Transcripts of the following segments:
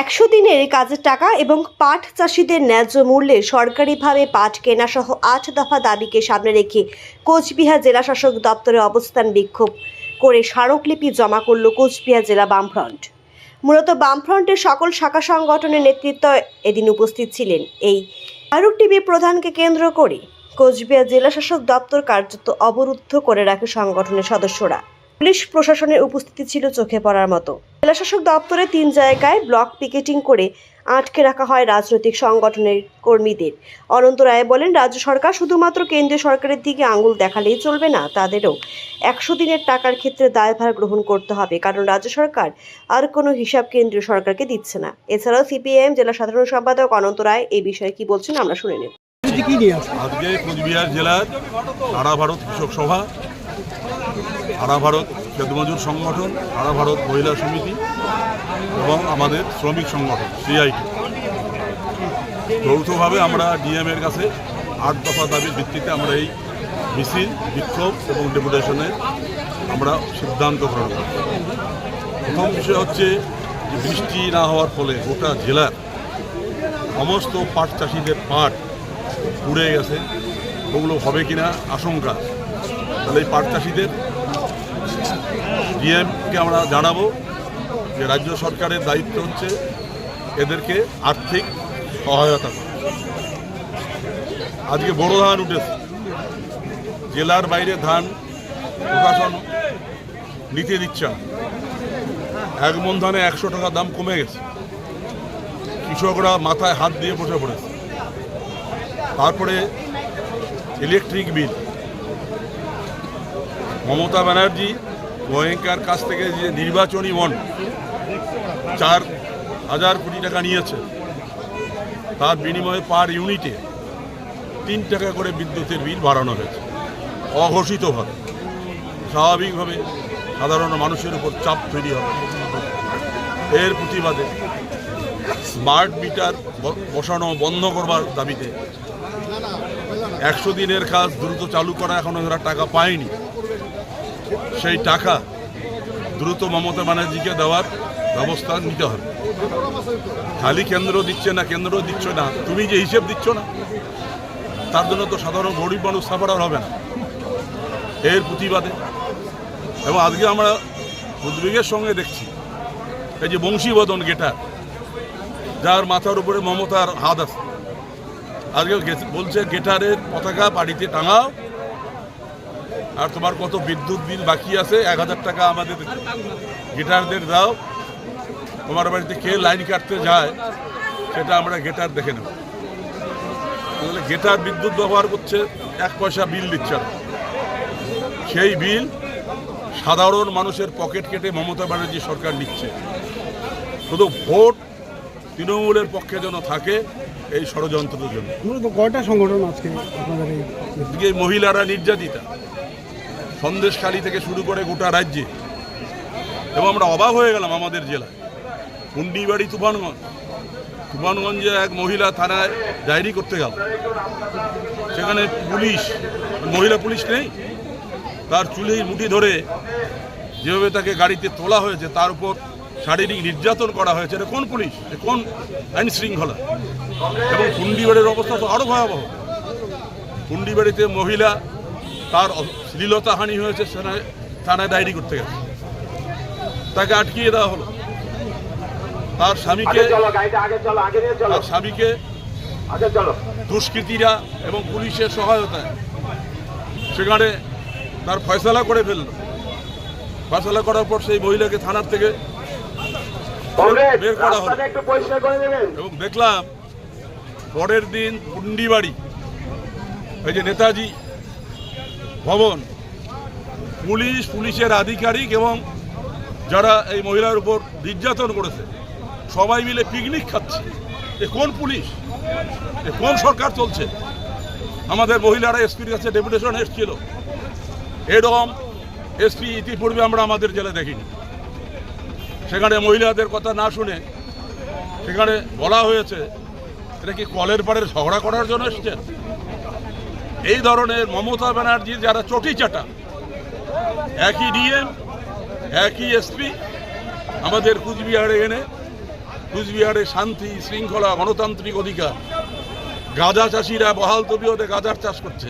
একশো দিনের কাজের টাকা এবং পাট চাষিদের ন্যায্য মূল্যে সরকারিভাবে পাট কেনা সহ আট দফা দাবিকে সামনে রেখে কোচবিহার জেলা শাসক দপ্তরে অবস্থান বিক্ষোভ করে স্মারকলিপি জমা করল কোচবিহার জেলা বামফ্রন্ট। মূলত বামফ্রন্টের সকল শাখা সংগঠনের নেতৃত্ব এদিন উপস্থিত ছিলেন। এই ফারুক টিভি প্রধানকে কেন্দ্র করে কোচবিহার জেলা শাসক দপ্তর কার্যত অবরুদ্ধ করে রাখে সংগঠনের সদস্যরা। পুলিশ প্রশাসনের উপস্থিতি ছিল চোখে পড়ার মতো। জেলাশাসক দপ্তরে তিন জায়গায় ব্লক পিকেটিং করে আটকে রাখা হয় রাজনৈতিক সংগঠনের কর্মীদের। অনন্ত রায় বলেন, রাজ্য সরকার শুধুমাত্র কেন্দ্রীয় সরকারের দিকে আঙুল দেখালেই চলবে না, তাদেরও একশো দিনের টাকার ক্ষেত্রে দায়ভার গ্রহণ করতে হবে, কারণ রাজ্য সরকার আর কোনো হিসাব কেন্দ্রীয় সরকারকে দিচ্ছে না। এছাড়াও সিপিএম জেলা সাধারণ সম্পাদক অনন্ত রায় এই বিষয়ে কি বলছেন, আমরা শুনে নেব। আজকে কোচবিহার জেলার সারা ভারত কৃষক সভা সারা ভারত খেতমজুর সংগঠন, সারা ভারত মহিলা সমিতি এবং আমাদের শ্রমিক সংগঠন সিআইটি যৌথভাবে আমরা ডিএম এর কাছে আট দফা দাবির ভিত্তিতে আমরা এই মিছিল, বিক্ষোভ এবং ডেপুটেশনে আমরা সিদ্ধান্ত গ্রহণ করি প্রথম বিষয় হচ্ছে বৃষ্টি না হওয়ার ফলে গোটা জেলার সমস্ত পাট চাষিদের পাট পুড়ে গেছে। ওগুলো হবে কিনা আশঙ্কা। তাহলে এই পাট চাষিদের ডিএমকে আমরা জানাব যে রাজ্য সরকারের দায়িত্ব হচ্ছে এদেরকে আর্থিক সহায়তা করা। আজকে বড় ধান উঠেছে। জেলার বাইরে ধান প্রশাসন নিতে দিচ্ছে না। এক মন ধানে একশো টাকা দাম কমে গেছে। কৃষকরা মাথায় হাত দিয়ে বসে পড়েছে। তারপরে ইলেকট্রিক বিল। মমতা ব্যানার্জি গোয়েঙ্কার কাছ থেকে যে নির্বাচনী বন্ড চার হাজার কোটি টাকা নিয়েছে, তার বিনিময়ে পার ইউনিটে তিন টাকা করে বিদ্যুতের বিল বাড়ানো হয়েছে, অঘোষিতভাবে। স্বাভাবিকভাবে সাধারণ মানুষের উপর চাপ তৈরি হবে। এর প্রতিবাদে স্মার্ট মিটার বসানো বন্ধ করবার দাবিতে একশো দিনের কাজ দ্রুত চালু করা এখনও ওরা টাকা পায়নি সেই টাকা দ্রুত মমতা ব্যানার্জিকে দেওয়ার ব্যবস্থা নিতে হবে। খালি কেন্দ্র দিচ্ছে না, কেন্দ্র দিচ্ছ না, তুমি যে হিসেব দিচ্ছ না, তার জন্য তো সাধারণ গরিব মানুষ সাফার হবে না। এর প্রতিবাদে। এবং আজকে আমরা উদ্বেগের সঙ্গে দেখছি, এই যে বংশীবদন গেটার, যার মাথার উপরে মমতার হাত আছে। আজকে বলছে গেটারের পতাকা বাড়িতে টাঙাও আর তোমার কত বিদ্যুৎ বিল বাকি আছে? এক হাজার টাকা আমাদের গিটারদের দাও। তোমার বাড়িতে কে লাইন কাটতে যায় সেটা আমরা গেটার দেখে নেব। তাহলে গেটার বিদ্যুৎ ব্যবহার করছে এক পয়সা বিল দিচ্ছে না। সেই বিল সাধারণ মানুষের পকেট কেটে মমতা ব্যানার্জি সরকার নিচ্ছে। শুধু ভোট তৃণমূলের পক্ষে যেন থাকে এই ষড়যন্ত্রের জন্য। কয়টা সংগঠন আজকে আপনাদের এই মহিলারা নির্যাতিতা। সন্দেশখালী থেকে শুরু করে গোটা রাজ্যে। এবং আমরা অবাক হয়ে গেলাম আমাদের জেলায়। কুন্ডিবাড়ি, তুফানগঞ্জ। তুফানগঞ্জে এক মহিলা থানায় ডায়েরি করতে গেল। সেখানে পুলিশ, মহিলা পুলিশ নেই। তার চুলেই মুঠি ধরে যেভাবে তাকে গাড়িতে তোলা হয়েছে, তার উপর শারীরিক নির্যাতন করা হয়েছে। এটা কোন পুলিশ? কোন আইন শৃঙ্খলা? এবং কুন্ডিবাড়ির অবস্থা তো আরও ভয়াবহ। কুন্ডিবাড়িতে মহিলা তার শ্লীলতাহানি হয়েছে সেখানে থানায় ডায়েরি করতে গেছে। তাকে আটকিয়ে দেওয়া হলো। তার স্বামীকে তার স্বামীকে দুষ্কৃতীরা এবং পুলিশের সহায়তায় সেখানে তার ফয়সলা করে ফেলল। ফয়সালা করার পর সেই মহিলাকে থানার থেকে বের করা হলো। এবং দেখলাম পরের দিন পুন্ডিবাড়ি এই যে নেতাজি ভবন। পুলিশ, পুলিশের আধিকারিক এবং যারা এই মহিলার উপর নির্যাতন করেছে, সবাই মিলে পিকনিক খাচ্ছে। এ কোন পুলিশ? এ কোন সরকার চলছে? আমাদের মহিলারা এসপির কাছে ডেপুটেশন এসেছিল। এরকম এসপি ইতিপূর্বে আমরা আমাদের জেলে দেখিনি। সেখানে মহিলাদের কথা না শুনে সেখানে বলা হয়েছে, এটা কি কলের পাড়ের ঝগড়া করার জন্য এসছেন? এই ধরনের মমতা ব্যানার্জি যারা চটি চাটা একই ডিএম একই এসপি আমাদের কুচবিহারে এনে কুচবিহারে শান্তি শৃঙ্খলা গণতান্ত্রিক অধিকার গাঁজা চাষিরা বহাল তবিয়তে গাঁজার চাষ করছে।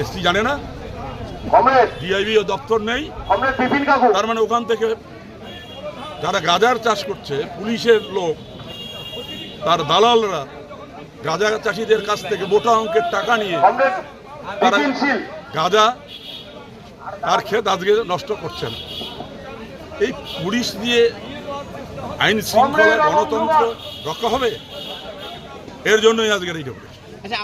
এসপি জানে না? ডিআইবিও দপ্তর নেই। তার মানে ওখান থেকে যারা গাজার চাষ করছে পুলিশের লোক তার দালালরা গাঁজা চাষিদের কাছ থেকে মোটা অঙ্কের টাকা নিয়ে তারা গাঁজা আর ক্ষেত আজকে নষ্ট করছেন। এই পুলিশ দিয়ে আইন শৃঙ্খলা গণতন্ত্র রক্ষা হবে? এর জন্যই আজকের এই